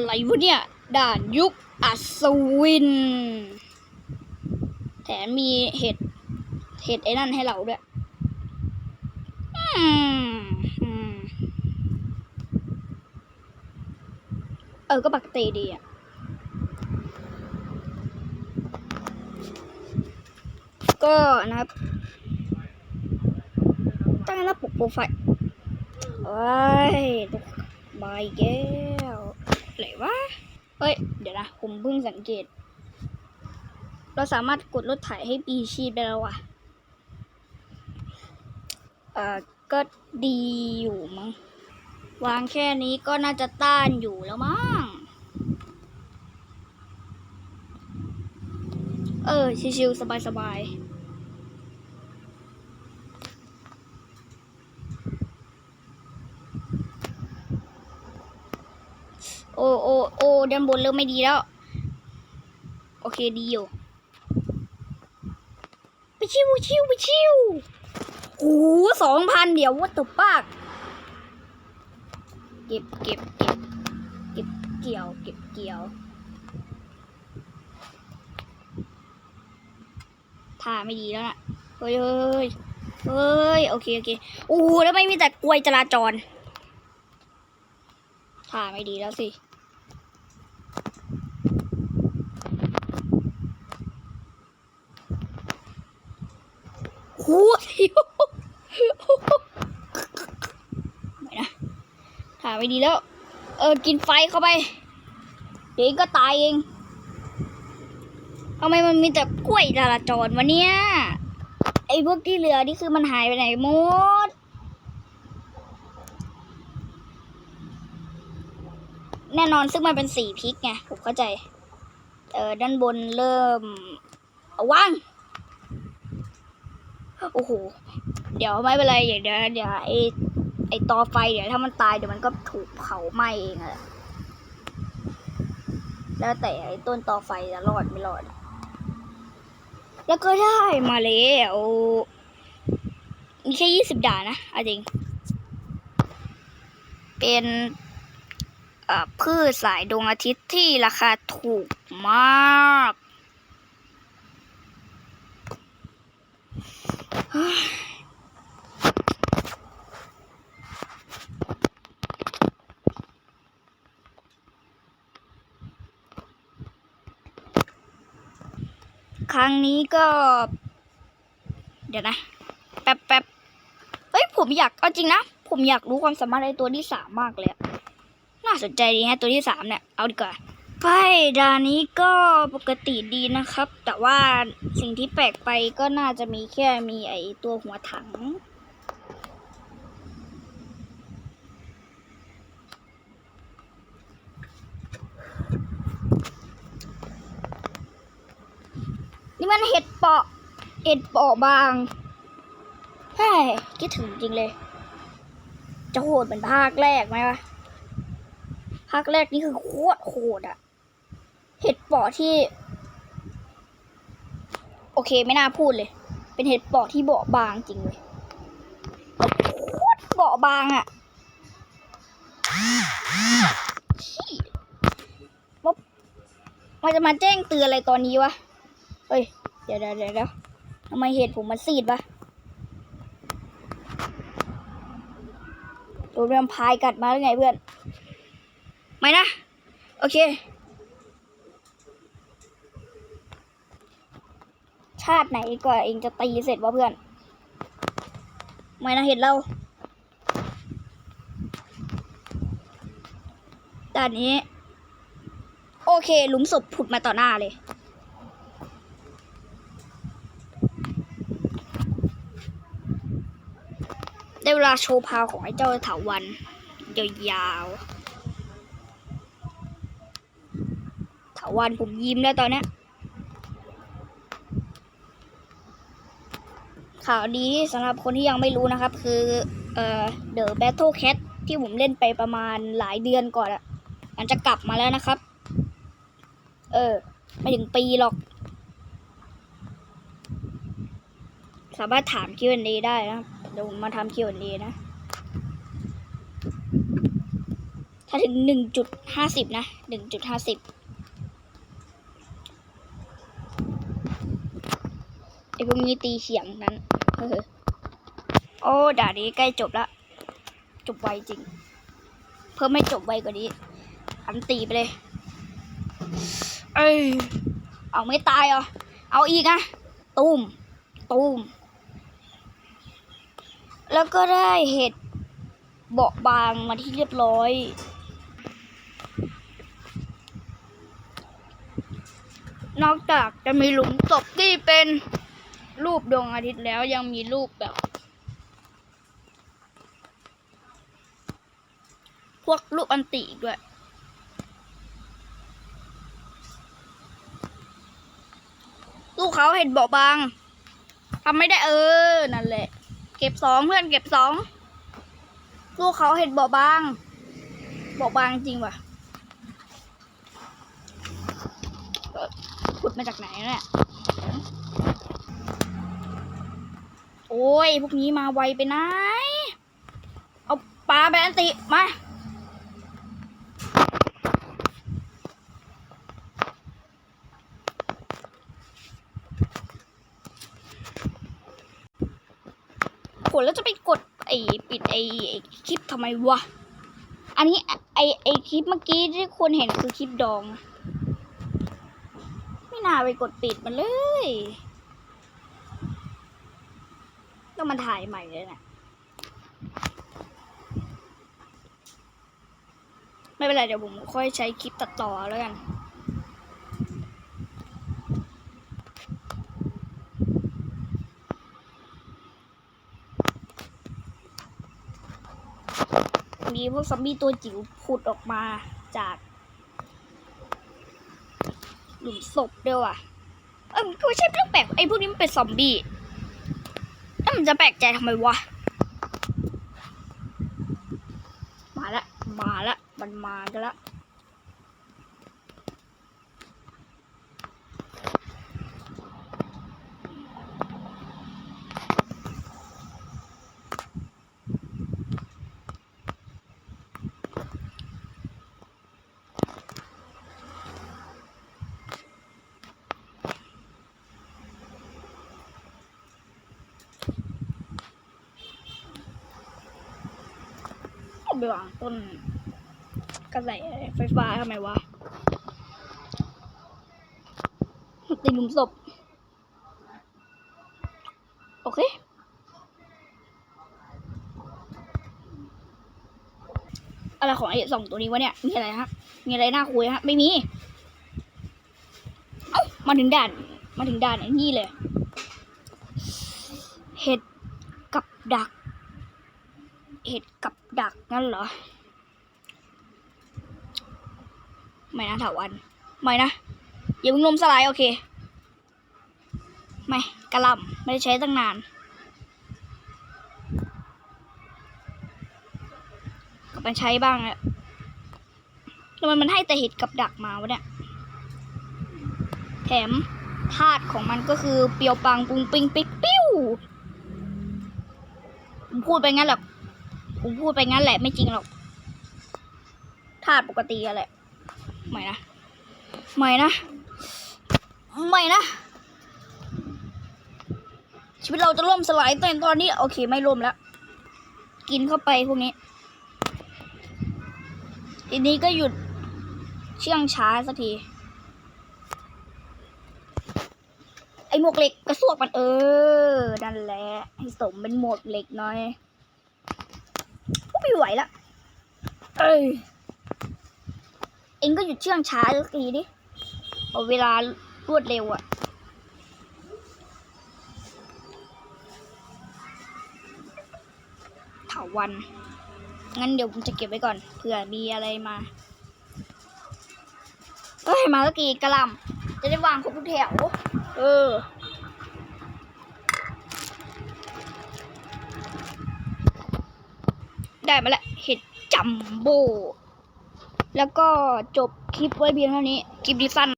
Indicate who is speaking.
Speaker 1: อะไรวะเนี่ย ด่านยุคอัศวิน แถมมีเห็ด เห็ดไอ้นั่นให้เราด้วยเออ ก็ปกติดีอะ ก็นะครับ ตั้งหน้าปกโปรไฟล์เอ้ยตกบายแก้ วอะไรวะเฮ้ย เดี๋ยวนะ ผมเพิ่งสังเกต เราสามารถกดรถไถให้ปีชีพได้แล้วว่ะเอ่อ ก็ดีอยู่มั้ง วางแค่นี้ก็น่าจะต้านอยู่แล้วมั้ง เออ ชิวๆสบายๆ โอ้โอ้โอ้ด้านบนเริ่มไม่ดีแล้ว โอเคดีอยู่ไปชิวชิวไปชิวโอ้สองพันเดี๋ยววัตถุปากเก็บเก็บเก็บเก็บเกี่ยว เก็บเกี่ยวท่าไม่ดีแล้วนะเฮ้ยเฮ้ยเฮ้ยโอเคโอเคโอ้แล้วไม่มีแต่กลวยจราจรท่าไม่ดีแล้วสิ โอ้ย ไม่นะถ่ายไม่ดีแล้ว เออ กินไฟเข้าไป เดี๋ยวก็ตายเองทำไมมันมีแต่กล้วยจราจรวะเนี่ย ไอ้พวกที่เหลือนี่คือมันหายไปไหนหมดแน่นอนซึ่งมันเป็นสีพิกไง ผมเข้าใจ เออด้านบนเริ่มว่าง โอ้โห เดี๋ยวไม่เป็นไร เดี๋ยวเดี๋ยวไอไอตอไฟเดี๋ยวถ้ามันตายเดี๋ยวมันก็ถูกเผาไหม้เองอะแล้วแต่ไอต้นตอไฟจะรอดไม่รอด แล้วก็ได้มาแล้วมีแค่ยี่สิบด่านนะอาจริง เป็นพืชสายดวงอาทิตย์ที่ราคาถูกมาก ครั้งนี้ก็ เดี๋ยวนะ แป๊บแป๊บเอ้ย ผมอยาก เอาจริงนะ ผมอยากรู้ความสามารถในตัวที่สามมากเลย น่าสนใจดีฮะ ตัวที่สามเนี่ย เอาดีกว่า ไปดานนี้ก็ปกติดีนะครับ แต่ว่าสิ่งที่แปลกไปก็น่าจะมีแค่มีไอตัวหัวถัง นี่มันเห็ดเปาะเห็ดเปาะบางใช่คิดถึงจริงเลย จะโหดเหมือนภาคแรกไหมวะภาคแรกนี่คือโคตรโหดอะ เห็ดปาะที่ โอเคไม่น่าพูดเลย เป็นเห็ดปาะที่เบาบางจริงเลยโคตรเบาบางอะชี่ว่ามันจะมาแจ้งเตือนอะไรตอนนี้วะเฮ้ย เดี๋ยวเดี๋ยวเดี๋ยวทำไมเห็ดผมมันซีดวะโดนแวมพายกัดมาหรือไงเพื่อน ไม่นะ โอเคาติไหนก่อนเองจะตีเสร็จวะเพื่อน ไม่นะเห็นเราด้านนี้ โอเคหลุมศพผุดมาต่อหน้าเลย ได้เวลาโชว์พาวของไอ้เจ้าเถาวันยาวๆเถาวันผมยิ้มแล้วตอนนี้ ข่าวดีสำหรับคนที่ยังไม่รู้นะครับ คือเอ่อ The Battle Cat ที่ผมเล่นไปประมาณหลายเดือนก่อนอะมันจะกลับมาแล้วนะครับ เออ ไม่ถึงปีหรอก สามารถถาม Q&A ได้นะเดี๋ยวผมมาทำ Q&A นะ ถ้าถึงหนึ่งจุดห้าสิบนะหนึ่งจุดห้าสิบไอพวกนี้ตีเฉียงนั้น โอ้ด่านี้ใกล้จบละ จบไวจริง เพิ่มไม่จบไวกว่านี้ อันตีไปเลย เอ้ย เอาไม่ตายเหรอ เอาอีกอะตูม ตูม แล้วก็ได้เห็ดเบาบางมาที่เรียบร้อย นอกจากจะมีหลุมศพที่เป็น รูปดวงอาทิตย์แล้วยังมีรูปแบบ พวกรูปอันติอีด้วย ลูกเขาเห็นเบาบางทำไม่ได้เออ นั่นแหละ เก็บสองเพื่อนเก็บสองลูกเขาเห็นเบาบางเบาบางจริงว่ะขุดมาจากไหนเนี่ย โอ้ย พวกนี้มาไวไปไหน เอาปลาไปอันติ มาผลแล้วจะไปกดไอ้ปิดไอ้ไอ้คลิปทำไมวะ อันนี้ไอ้ไอ้คลิปเมื่อกี้ที่คนเห็นคือคลิปดอง ไม่น่าไปกดปิดมันเลย ต้องมาถ่ายใหม่เลยนะไม่เป็นไรเดี๋ยวผมค่อยใช้คลิปตัดต่อแล้วกันมีพวกซอมบี้ตัวจิ๋วผุดออกมาจาก หลุมศพด้วยว่ะ เออมันก็ไม่ใช่เรื่องแปลกไอ้พวกนี้มันเป็นซอมบี้ แล้วมันจะแปลกใจทำไมวะ มาละ มาละ มันมากันละ ไปวางต้นกระแสไฟฟ้าทำไมวะตีหลุมศพ โอเค อะไรของไอ้สองตัวนี้วะเนี่ย มีอะไรฮะ มีอะไรน่าคุยฮะ ไม่มี เอ้า มาถึงด่าน มาถึงด่านไอ้นี่เลย เห็ดกับดัก เห็ดกับดักงั้นเหรอ ไม่นะถาวันไม่นะอย่าเพิ่งลมสลายโอเค ไม่กระลำไม่ได้ใช้ตั้งนานกลับมาใช้บ้างแล้วทำไมมันให้แต่เห็ดกับดักมาวะเนี่ย แถมธาตุของมันก็คือเปียวปังปุงปิงปิ๊กปิ้วผมพูดไปงั้นแหละ ผมพูดไปงั้นแหละไม่จริงหรอกธาตุปกติอะแหละไม่นะไม่นะไม่นะ ชีวิตเราจะล่มสลายตอนตอนนี้ โอเคไม่ล่มแล้ว กินเข้าไปพวกนี้ ทีนี้ก็หยุดเชื่องช้าสักที ไอหมวกเหล็กกระซวกมันเออ นั่นแหละ ให้สมเป็นหมวกเหล็กหน่อย ไม่ไหวละ เอ้ย เองก็หยุดเชื่องช้าสักทีดิ เอาเวลารวดเร็วอะเถาวัน งั้นเดี๋ยวผมจะเก็บไว้ก่อน เผื่อมีอะไรมาเอ้ย มาสักทีกระหลำจะได้วางครบทุกแถว เออ ได้มาแล้วเห็ดจัมโบ้แล้วก็จบคลิปไว้เพียงเท่านี้ คลิปนี้สั้น